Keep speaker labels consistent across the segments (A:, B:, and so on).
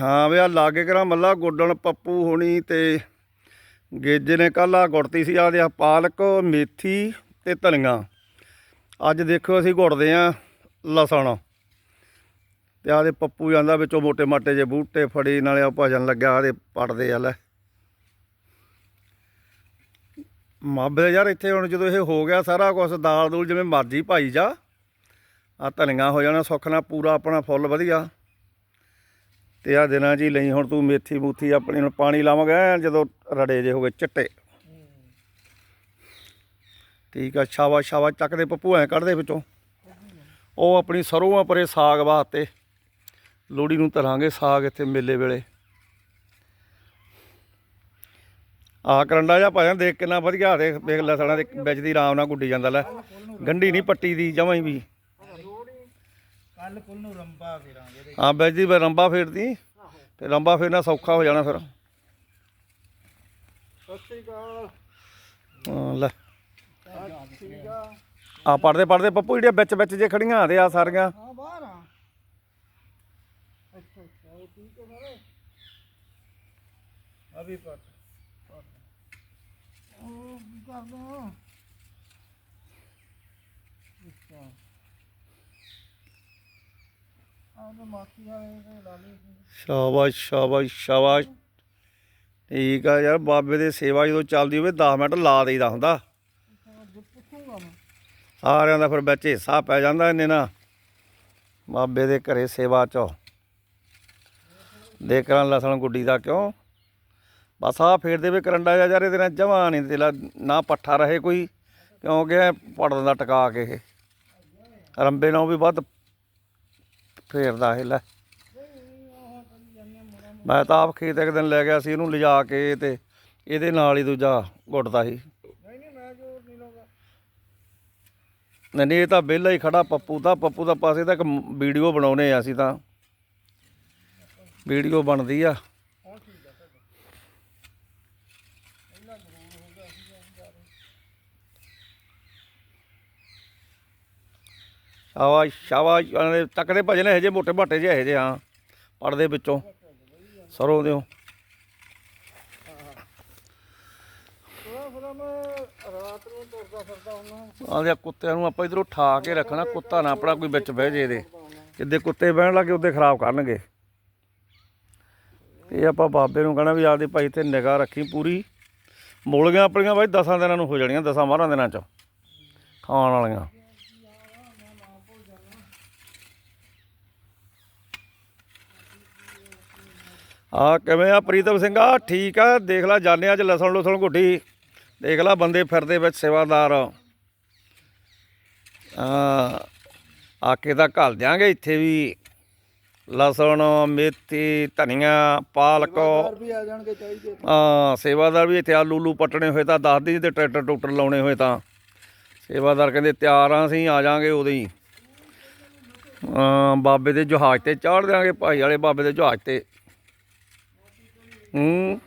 A: ਹਾਂ ਵੀ ਆ ਲਾਗੇ ਕਰਾਂ ਮੱਲਾ ਗੋਡਣ ਪੱਪੂ ਹੋਣੀ ਤੇ ਗੇਜੇ ਨੇ ਕੱਲ ਆ ਗੁੜਤੀ ਸੀ ਆਦੇ ਆ ਪਾਲਕ, ਮੇਥੀ ਤੇ ਧਨੀਆ। ਅੱਜ ਦੇਖੋ ਅਸੀਂ ਗੁੜਦੇ ਆ ਲਸਣ। ਤੇ ਆਦੇ ਪੱਪੂ ਜਾਂਦਾ ਵਿੱਚੋਂ ਮੋٹے ਮਾਟੇ ਜੇ ਬੂਟੇ ਫੜੀ, ਨਾਲੇ ਆ ਭਜਨ ਲੱਗਿਆ ਆਦੇ ਪੜਦੇ ਆ ਲੈ। ਮਾਬੇ ਯਾਰ ਇੱਥੇ ਹੁਣ ਜਦੋਂ ਇਹ ਹੋ ਗਿਆ ਸਾਰਾ ਕੁਝ ਦਾਲ ਦੂਲ ਜਿਵੇਂ ਮਰਜ਼ੀ ਭਾਈ ਜਾ। ਆ ਧਨੀਆ ਹੋ ਜਾਣਾ ਸੁੱਖ ਨਾਲ, ਪੂਰਾ ਆਪਣਾ ਫੁੱਲ ਵਧੀਆ। ਤੇ ਆ ਦਿਨਾਂ ਜੀ ਲਈ ਹੁਣ ਤੂੰ ਮੇਥੀ ਮੂਥੀ ਆਪਣੀ ਨੂੰ ਪਾਣੀ ਲਾਵਾਂਗੇ ਐਨ ਜਦੋਂ ਰੜੇ ਜੇ ਹੋ ਗਏ ਚਿੱਟੇ। ਠੀਕ ਆ ਸ਼ਾਬਾਸ਼ ਸ਼ਾਬਾਸ਼ ਚੱਕਦੇ ਪੱਪੂ, ਐ ਕੱਢਦੇ ਵਿੱਚੋਂ। ਉਹ ਆਪਣੀ ਸਰੋਂ ਆ ਪਰੇ ਸਾਗ ਵਾਸਤੇ। ਲੋੜੀ ਨੂੰ ਧਰਾਂਗੇ ਸਾਗ ਇੱਥੇ ਮੇਲੇ ਵੇਲੇ। ਆ ਕਰੰਡਾ ਜਾਂ ਭਾਵੇਂ ਦੇਖ ਕਿੰਨਾ ਵਧੀਆ, ਦੇਖ ਦੇਖ ਲਸਣਾ ਦੇ ਵਿੱਚ ਦੀ ਆਰਾਮ ਨਾਲ ਗੁੱਡੀ ਜਾਂਦਾ, ਲੈ। ਗੰਢੀ ਨਹੀਂ ਪੱਟੀ ਦੀ ਜਮਾਂ ਹੀ ਵੀ।
B: ਕੱਲ ਕੁੱਲ ਨੂੰ ਰੰਬਾ ਫੇਰਾਂਗੇ ਤੇ
A: ਹਾਂ ਵਿੱਚ ਦੀ ਰੰਬਾ ਫੇਰਦੀ। ਤੇ ਰੰਬਾ ਫੇਰਨਾ ਸੌਖਾ ਹੋ ਜਾਣਾ ਫਿਰ।
B: ਸਤਿ ਸ਼੍ਰੀ ਅਕਾਲ।
A: ਹਾਂ, ਲੈ।
B: ਅਕਾਲ।
A: ਆ ਪੜਦੇ ਪੜਦੇ ਪੱਪੂ ਜਿਹੜੀਆਂ ਵਿੱਚ ਵਿੱਚ ਜੇ ਖੜੀਆਂ ਤੇ ਆ ਸਾਰੀਆਂ।
B: ਹਾਂ ਬਾਹਰ ਆ। ਅੱਛਾ ਅੱਛਾ ਉਹ ਠੀਕ ਹੈ ਮਾਰੇ ਅਭੀ ਪਟ ਉਹ ਕੀ ਕਰਦਾ ਅੱਛਾ ਆਹ ਤਾਂ ਮਾਖੀ ਵਾਲੇ ਤੇ ਲਾ ਲਈ
A: ਸ਼ਾਬਾਸ਼ ਸ਼ਾਬਾਸ਼ ਸ਼ਾਬਾਸ਼। ਠੀਕ ਆ ਯਾਰ, ਬਾਬੇ ਦੀ ਸੇਵਾ ਜਦੋਂ ਚੱਲਦੀ ਹੋਵੇ 10 ਮਿੰਟ ਲਾ ਦੇਈਦਾ ਹੁੰਦਾ। ਸਾਰਿਆਂ ਦਾ ਫਿਰ ਵਿੱਚ ਹਿੱਸਾ ਪੈ ਜਾਂਦਾ ਇਹਨੇ ਨਾ ਬਾਬੇ ਦੇ ਘਰੇ ਸੇਵਾ ਚ। ਦੇ ਕਰਾਂ ਲਸਣ ਗੁੱਡੀ ਦਾ ਕਿਉਂ। ਬਸ ਆ ਫੇਰ ਦੇਵੇ ਕਰੰਡਾ ਜਾ ਯਾਰ ਇਹਦੇ ਨਾਲ ਜਮਾ ਨਹੀਂ ਤੇਲਾ ਨਾ ਪੱਠਾ ਰਹੇ ਕੋਈ। ਕਿਉਂਕਿ ਇਹ ਪੜ ਦਿੰਦਾ ਟਕਾ ਕੇ ਰੰਬੇ ਨਾਲ ਵੀ ਵੱਧ ਫੇਰਦਾ ਇਹ ਲੈ। ਮੈਂ ਤਾਂ ਆਪ ਖੇਤ ਇੱਕ ਦਿਨ ਲੈ ਗਿਆ ਸੀ, ਇਹਨੂੰ ਲਿਜਾ ਕੇ ਤੇ ਇਹਦੇ ਨਾਲ ਹੀ ਦੂਜਾ ਗੁੱਟਦਾ ਸੀ।
B: ਨਹੀਂ ਨਹੀਂ,
A: ਇਹ ਤਾਂ ਵਿਹਲਾ ਹੀ ਖੜਾ ਪੱਪੂ ਦਾ ਪੱਪੂ ਦਾ ਪਾਸੇ ਤਾਂ ਇੱਕ ਵੀਡੀਓ ਬਣਾਉਨੇ ਆ ਅਸੀਂ ਤਾਂ। ਵੀਡੀਓ ਬਣਦੀ ਆ
B: ਤੁਹਾਡਾ ਪਹਿਲਾਂ ਜ਼ਰੂਰ ਹੋ ਗਿਆ ਸੀ ਜਾ
A: ਸ਼ਾਬਾਸ਼ ਸ਼ਾਬਾਸ਼ ਇਹਨਾਂ ਤੱਕਦੇ ਭਜਨ ਇਹੋ ਜਿਹੇ ਮੋਟੇ ਬਾਟੇ ਜਿਹੇ ਇਹੋ ਜਿਹੇ, ਹਾਂ ਪੜਦੇ ਵਿੱਚੋਂ, ਸਰੋਂ ਦਿਓ। ਆਂਦੇ ਕੁੱਤਿਆਂ ਨੂੰ ਆਪਾਂ ਇਧਰੋਂ ਠਾ ਕੇ ਰੱਖਣਾ, ਕੁੱਤਾ ਨਾ ਆਪਣਾ ਕੋਈ ਵਿੱਚ ਬਹਿ ਜੇ ਇਹਦੇ। ਜਿੱਦੇ ਕੁੱਤੇ ਬਹਿਣ ਲੱਗੇ ਉਹਦੇ ਖਰਾਬ ਕਰਨਗੇ। ਇਹ ਆਪਾਂ ਬਾਬੇ ਨੂੰ ਕਹਣਾ ਵੀ ਆਪਦੇ ਭਾਈ ਤੇ ਨਿਗਾਹ ਰੱਖੀ ਪੂਰੀ। ਮੂਲੀਆਂ ਆਪਣੀਆਂ ਬਾਈ 10 ਦਿਨਾਂ ਨੂੰ ਹੋ ਜਾਣੀਆਂ 10 12 ਦਿਨਾਂ ਚ। ਖਾਣ ਵਾਲੀਆਂ। ਆ ਕਿਵੇਂ ਆ ਪ੍ਰੀਤਮ ਸਿੰਘ? ਆ ਠੀਕ ਆ। ਦੇਖ ਲੈ ਜਾਣੇ ਅੱਜ ਲਸਣ ਲੁਸਣ ਗੁੱਡੀ ਦੇਖ ਲੈ ਬੰਦੇ ਫਿਰਦੇ ਵਿੱਚ ਸੇਵਾਦਾਰ। ਆ ਆਕੇ ਤਾਂ ਘੱਲ ਦਿਆਂਗੇ ਇੱਥੇ ਵੀ। ਲਸਣ ਮੇਥੀ ਧਨੀਆ ਪਾਲਕ।
B: ਆ
A: ਸੇਵਾਦਾਰ ਵੀ ਇੱਥੇ ਆ ਲੂਲੂ ਪੱਟਣੇ ਹੋਏ ਤਾਂ ਦੱਸ ਦੀ ਤੇ ਟਰੈਕਟਰ ਟੁਕਟਰ ਲਾਉਣੇ ਹੋਏ ਤਾਂ। ਸੇਵਾਦਾਰ ਕਹਿੰਦੇ ਤਿਆਰ ਆ ਅਸੀਂ ਆ ਜਾਾਂਗੇ ਉਦੋਂ ਹੀ। ਆ ਬਾਬੇ ਦੇ ਜਹਾਜ਼ ਤੇ ਚਾੜ ਦਿਆਂਗੇ ਭਾਈ ਵਾਲੇ ਬਾਬੇ ਦੇ ਜਹਾਜ਼ ਤੇ। ਹੂੰ।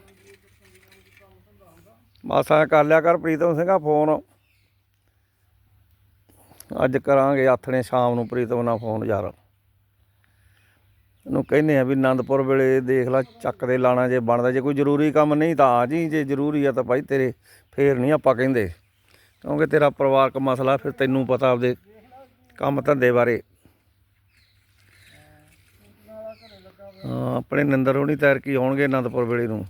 A: ਬਸ ਆ ਕਰ ਲਿਆ ਕਰ ਪ੍ਰੀਤਮ ਸਿੰਘਾ ਫੋਨ। ਅੱਜ ਕਰਾਂਗੇ ਆਥਣੇ ਸ਼ਾਮ ਨੂੰ ਪ੍ਰੀਤਮ ਨਾਲ ਫੋਨ ਯਾਰ। ਇਹਨੂੰ ਕਹਿੰਦੇ ਆ ਵੀ ਆਨੰਦਪੁਰ ਵੇਲੇ ਦੇਖ ਲੈ ਚੱਕ ਦੇ ਲਾਣਾ ਜੇ ਬਣਦਾ। ਜੇ ਕੋਈ ਜ਼ਰੂਰੀ ਕੰਮ ਨਹੀਂ ਤਾਂ ਆ ਜੀ, ਜੇ ਜ਼ਰੂਰੀ ਆ ਤਾਂ ਭਾਈ ਤੇਰੇ ਫੇਰ ਨਹੀਂ ਆਪਾਂ ਕਹਿੰਦੇ। ਕਿਉਂਕਿ ਤੇਰਾ ਪਰਿਵਾਰਕ ਮਸਲਾ ਫਿਰ ਤੈਨੂੰ ਪਤਾ ਆਪਦੇ ਕੰਮ ਧੰਦੇ ਬਾਰੇ ਹਾਂ ਆਪਣੇ ਨਿੰਦਰ ਹੋਣੀ ਤੈਰ ਕੀ ਆਉਣਗੇ ਅਨੰਦਪੁਰ ਵੇਲੇ ਨੂੰ।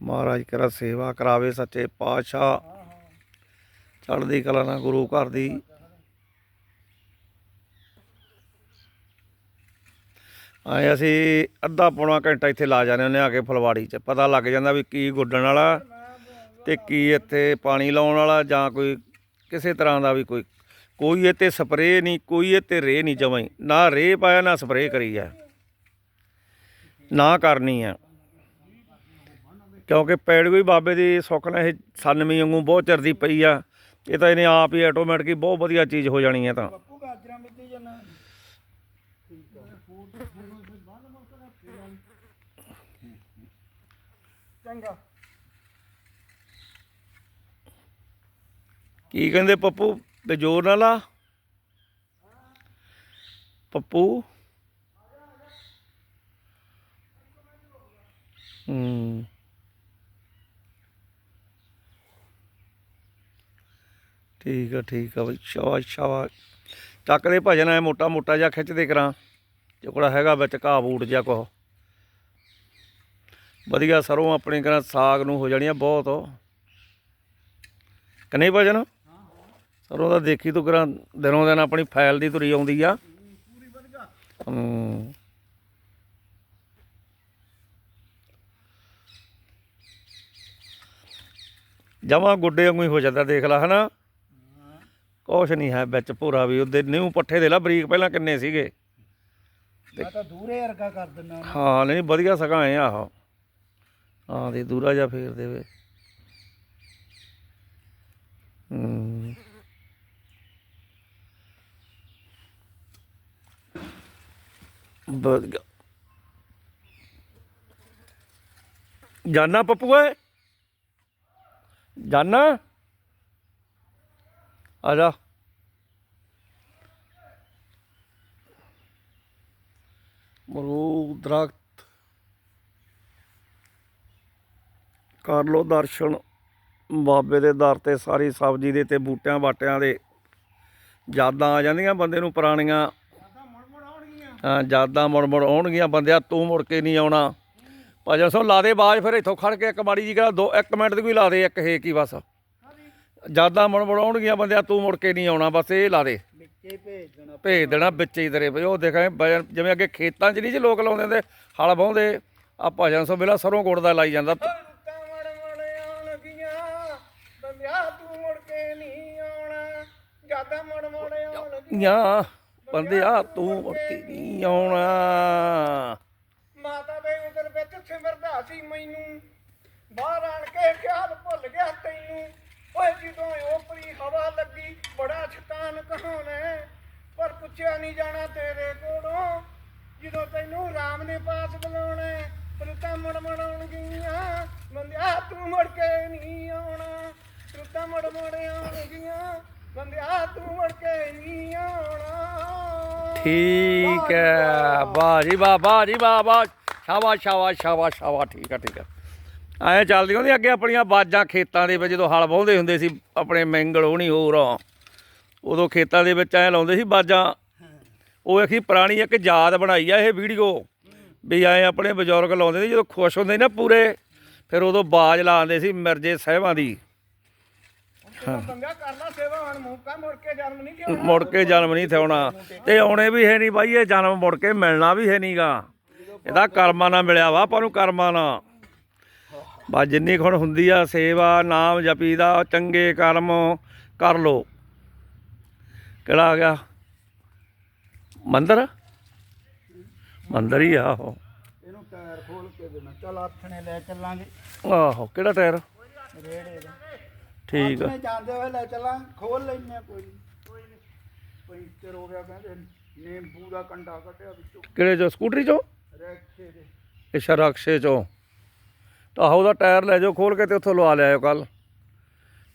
A: ਮਹਾਰਾਜ ਕਰਾ ਸੇਵਾ ਕਰਾਵੇ ਸੱਚੇ ਪਾਤਸ਼ਾਹ। ਚੜ੍ਹਦੀ ਕਲਾ ਨਾਲ ਗੁਰੂ ਘਰ ਦੀ। ਆਏ ਅਸੀਂ ਅੱਧਾ ਪੌਣਾ ਘੰਟਾ ਇੱਥੇ ਲਾ ਜਾਂਦੇ ਹੁੰਦੇ ਆ ਕੇ ਫਲਵਾੜੀ 'ਚ। ਪਤਾ ਲੱਗ ਜਾਂਦਾ ਵੀ ਕੀ ਗੁੱਡਣ ਵਾਲਾ ਤੇ ਕੀ ਇੱਥੇ ਪਾਣੀ ਲਾਉਣ ਵਾਲਾ ਜਾਂ ਕੋਈ ਕਿਸੇ ਤਰ੍ਹਾਂ ਦਾ ਵੀ ਕੋਈ ਕੋਈ ਇਹ 'ਤੇ ਸਪਰੇਅ ਨਹੀਂ, ਕੋਈ ਇਹ 'ਤੇ ਰੇ ਨਹੀਂ ਜਮਾਂ ਨਾ ਰੇ ਪਾਇਆ, ਨਾ ਸਪਰੇਅ ਕਰੀ ਆ। ਨਾ ਕਰਨੀ ਆ। ਕਿਉਂਕਿ ਪੈੜ ਵੀ ਬਾਬੇ ਦੀ ਸੁੱਖ ਨਾਲ ਇਹ ਸਨਮੀ ਵਾਂਗੂ ਬਹੁਤ ਚਿਰ ਦੀ ਪਈ ਆ। ਇਹ ਤਾਂ ਇਹਨੇ ਆਪ ਹੀ ਆਟੋਮੈਟਿਕ ਬਹੁਤ ਵਧੀਆ ਚੀਜ਼ ਹੋ ਜਾਣੀ ਹੈ ਤਾਂ।
B: ਚੰਗਾ।
A: ਕੀ ਕਹਿੰਦੇ ਪੱਪੂ? ਤੇ ਜ਼ੋਰ ਨਾਲ ਆ। ਪੱਪੂ? ਹੂੰ। ਠੀਕ ਆ ਠੀਕ ਆ ਬਈ। ਸ਼ਾਬਾਸ਼ ਸ਼ਾਬਾਸ਼। ਚੱਕ ਦੇ ਭਜਨ, ਐ ਮੋਟਾ ਮੋਟਾ ਜਿਹਾ ਖਿੱਚਦੇ ਕਰਾਂ। ਜਿਹੜਾ ਹੈਗਾ ਵਿੱਚ ਘਾਹ ਬੂਟ ਜਿਹਾ ਕੋ ਵਧੀਆ ਸਰੋਂ ਆਪਣੇ ਕਰਾਂ ਸਾਗ ਨੂੰ ਹੋ ਜਾਣੀਆਂ ਬਹੁਤ। ਕਿ ਭਜਨ? ਸਰੋਂ ਦਾ ਦੇਖੀ ਤੂੰ ਕਰਾਂ ਦਿਨੋਂ ਦਿਨ ਆਪਣੀ ਫਾਈਲ ਦੀ ਤੁਰੀ ਆਉਂਦੀ ਆ।
B: ਪੂਰੀ ਵਧੀਆ
A: ਹੂੰ। ਜਮਾ ਗੁੱਡੇ ਵਾਂਗੂ ਹੀ ਹੋ ਜਾਂਦਾ ਦੇਖ ਲੈ ਹਨਾ? ਕੁਛ ਨਹੀਂ ਹੈ ਵਿੱਚ ਭੂਰਾ ਵੀ ਉਹਦੇ ਨਿਊ ਪੱਠੇ ਦੇ ਲਾ ਬਰੀਕ ਪਹਿਲਾਂ ਕਿੰਨੇ ਸੀਗੇ?
B: ਮੈਂ ਤਾਂ ਦੂਰੇ ਵਰਗਾ ਕਰ ਉਹਨੂੰ।
A: ਹਾਂ ਨਹੀਂ ਵਧੀਆ ਸਗਾ ਐ ਆਹ। ਹਾਂ ਦੇ ਦੂਰਾ ਜਾ ਫੇਰ ਦੇਵੇ। ਹੂੰ। ਵਧੀਆ ਜਾਨਾ ਪੱਪੂ ਏ ਜਾਨਾ। ਆ ਜਾ। ਮਰੂਦ ਦਰਖਤ। ਕਰ ਲੋ ਦਰਸ਼ਨ। ਬਾਬੇ ਦੇ ਦਰ ਤੇ ਸਾਰੀ ਸਬਜ਼ੀ ਦੇ ਤੇ ਬੂਟਿਆਂ ਬਾਟਿਆਂ ਦੇ ਯਾਦਾਂ ਆ ਜਾਂਦੀਆਂ ਬੰਦੇ ਨੂੰ ਪੁਰਾਣੀਆਂ। ਯਾਦਾਂ ਮੁੜ ਮੁੜ ਆਉਣਗੀਆਂ ਬੰਦਿਆ ਤੂੰ ਮੁੜ ਕੇ ਨਹੀਂ ਆਉਣਾ। ਭਜਨ ਸੋ ਲਾ ਦੇ ਬਾਜ ਫਿਰ ਇੱਥੋਂ ਖੜ ਕੇ ਇੱਕ ਮਾੜੀ ਜੀ ਕਰਾ ਦੋ ਇੱਕ ਮਿੰਟ ਦੀ ਕੋਈ ਲਾ ਦੇ ਇੱਕ ਹੇਕ ਹੀ ਬਸ।
B: ਹਾਂਜੀ
A: ਯਾਦਾਂ ਮੁੜ ਮੁੜ ਆਉਣਗੀਆਂ ਬੰਦਿਆ ਤੂੰ ਮੁੜ ਕੇ ਨਹੀਂ ਆਉਣਾ ਬਸ ਇਹ ਲਾ ਦੇ।
B: ਭੇਜ ਦੇਣਾ
A: ਵਿੱਚ ਹੀ ਤੇਰੇ ਉਹ ਦੇਖਾਂ ਜਿਵੇਂ ਅੱਗੇ ਖੇਤਾਂ 'ਚ ਨਹੀਂ ਜੀ ਲੋਕ ਲਾਉਂਦੇ ਹੁੰਦੇ ਹਲ ਵਾਹੁੰਦੇ ਆ ਭਜਨ ਸੋ ਵੇਲਾ ਸਰੋਂ ਗੁੜ ਦਾ ਲਾਈ ਜਾਂਦਾ।
B: ਕੇ
A: ਯਾ ਬੰਦਿਆ ਤੂੰ ਮੁੜ ਨਹੀਂ ਆਉਣਾ।
B: ਮਾਤਾ ਦੇ ਵਿੱਚ ਸਿਮਰਦਾ ਸੀ ਮੈਨੂੰ। ਬਾਹਰ ਆਣ ਕੇ ਖਿਆਲ ਭੁੱਲ ਗਿਆ ਤੈਨੂੰ। ਓਏ, ਜਦੋਂ ਓਪਰੀ ਹਵਾ ਲੱਗੀ, ਬੜਾ ਸ਼ੈਤਾਨ ਕਹਾਉਣਾ ਪਰ ਪੁੱਛਿਆ ਨਹੀਂ ਜਾਣਾ ਤੇਰੇ ਕੋਲੋਂ। ਜਦੋਂ ਤੈਨੂੰ ਰਾਮ ਨੇ ਪਾਸ ਬੁਲਾਉਣਾ ਰੁੱਤਾਂ ਮੜ ਮੜ ਆਉਣਗੀਆਂ ਬੰਦਿਆ ਤੂੰ ਮੁੜ ਕੇ ਨਹੀਂ ਆਉਣਾ। ਰੁੱਤਾਂ ਮੜ ਮੜ ਆਉਣਗੀਆਂ ਬੰਦਿਆ ਤੂੰ ਮੁੜ ਕੇ ਨਹੀਂ ਆਉਣਾ।
A: ਠੀਕ ਹੈ ਵਾਹ ਜੀ ਵਾਹ। ਵਾਹ ਜੀ ਵਾਹ ਵਾਹ ਸ਼ਾਬਾਸ਼ ਸ਼ਾਬਾਸ਼ ਸ਼ਾਬਾਸ਼ ਸ਼ਾਬਾਸ਼। ਠੀਕ ਹੈ ਠੀਕ ਹੈ। ਐ ਚੱਲਦੀ ਹੁੰਦੀ ਅੱਗੇ ਆਪਣੀਆਂ ਬਾਜਾਂ ਖੇਤਾਂ ਦੇ ਵਿੱਚ ਜਦੋਂ ਹਲ ਵਾਹੁੰਦੇ ਹੁੰਦੇ ਸੀ ਆਪਣੇ ਮੈਂਗਲ ਹੋਣੀ ਹੋਰ। ਉਦੋਂ ਖੇਤਾਂ ਦੇ ਵਿੱਚ ਐ ਲਾਉਂਦੇ ਸੀ ਬਾਜਾਂ ਉਹ ਇੱਕ ਹੀ ਪੁਰਾਣੀ ਇੱਕ ਯਾਦ ਬਣਾਈ ਆ ਇਹ ਵੀਡੀਓ। ਵੀ ਐ ਆਪਣੇ ਬਜ਼ੁਰਗ ਲਾਉਂਦੇ ਸੀ ਜਦੋਂ ਖੁਸ਼ ਹੁੰਦੇ ਨਾ ਪੂਰੇ ਫਿਰ ਉਦੋਂ ਬਾਜ ਲਾਉਂਦੇ ਸੀ ਮਿਰਜੇ ਸਾਹਿਬਾਂ ਦੀ।
B: ਹਾਂ। ਬੰਗਾ ਕਰ ਲਾ ਸੇਵਾ ਹੁਣ ਮੁੜ ਕੇ ਜਨਮ ਨਹੀਂ ਕਿਉਂ
A: ਮੁੜ ਕੇ ਜਨਮ ਨਹੀਂ ਥਿਆਉਣਾ ਤੇ ਆਉਣੇ ਵੀ ਹੈ ਨਹੀਂ ਬਾਈ ਇਹ ਜਨਮ ਮੁੜ ਕੇ ਮਿਲਣਾ ਵੀ ਹੈ ਨਹੀਂਗਾ। ਇਹਦਾ ਕਰਮਾਂ ਨਾਲ ਮਿਲਿਆ ਵਾ ਆਪਾਂ ਨੂੰ ਕਰਮਾਂ ਨਾਲ। ਬਾ ਜਿੰਨੀ ਖੁਣ ਹੁੰਦੀ ਆ ਸੇਵਾ ਨਾਮ ਜਪੀਦਾ ਚੰਗੇ ਕਰਮ ਕਰ ਲੋ ਕਿਹੜਾ ਆ ਗਿਆ? ਮੰਦਰ? ਮੰਦਰ ਹੀ ਆ ਉਹ
B: ਇਹਨੂੰ ਟਾਇਰ ਖੋਲ ਕੇ ਦੇਣਾ। ਚਲ ਆਥਣੇ ਲੈ ਚੱਲਾਂਗੇ।
A: ਆਹੋ ਕਿਹੜਾ ਟਾਇਰ?
B: ਰੇੜੇ ਦਾ।
A: ਠੀਕ ਆ।
B: ਜਾਂਦੇ ਹੋਏ ਲੈ ਚੱਲਾਂ ਖੋਲ ਲੈਨੇ ਕੋਈ ਨੀ। ਕੋਈ ਨਹੀਂ ਪੈਂਚਰ ਹੋ ਗਿਆ ਕਹਿੰਦੇ ਨਿੰਬੂ ਦਾ ਕੰਡਾ ਕੱਢਿਆ ਵਿੱਚੋਂ।
A: ਕਿਹੜੇ ਚੋਂ? ਸਕੂਟਰੀ ਚੋਂ?
B: ਰੈਕਸ਼ੇ ਦੇ।
A: ਇਹ ਸ਼ਰਕਸ਼ੇ ਚੋਂ। ਤਾਂ ਆਹੋ ਉਹਦਾ ਟਾਇਰ ਲੈ ਜਾਓ ਖੋਲ ਕੇ ਤੇ ਉੱਥੋਂ ਲਵਾ ਲਿਆਇਓ ਕੱਲ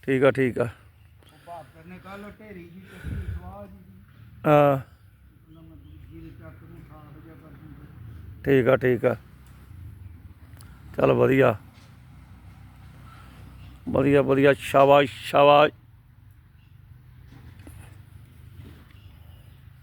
A: ਠੀਕ ਆ ਠੀਕ ਆ।
B: ਉਹ ਬਹਾਦਰ ਨੇ ਕੱਲ ਢੇਰੀ ਜੀ ਚੱਕੀ ਸਵਾਹ ਜੀ ਦੀ
A: ਹਾਂ।
B: ਉਹਨਾਂ ਮੈਂ ਦੂਜੀ ਦੇ ਚੱਕ ਨੂੰ ਸਾਫ਼ ਜਿਹਾ ਕਰ ਦੂੰਗਾ
A: ਠੀਕ ਆ ਠੀਕ ਆ। ਚੱਲ ਵਧੀਆ। ਵਧੀਆ ਵਧੀਆ ਸ਼ਾਬਾਸ਼ ਸ਼ਾਬਾਸ਼।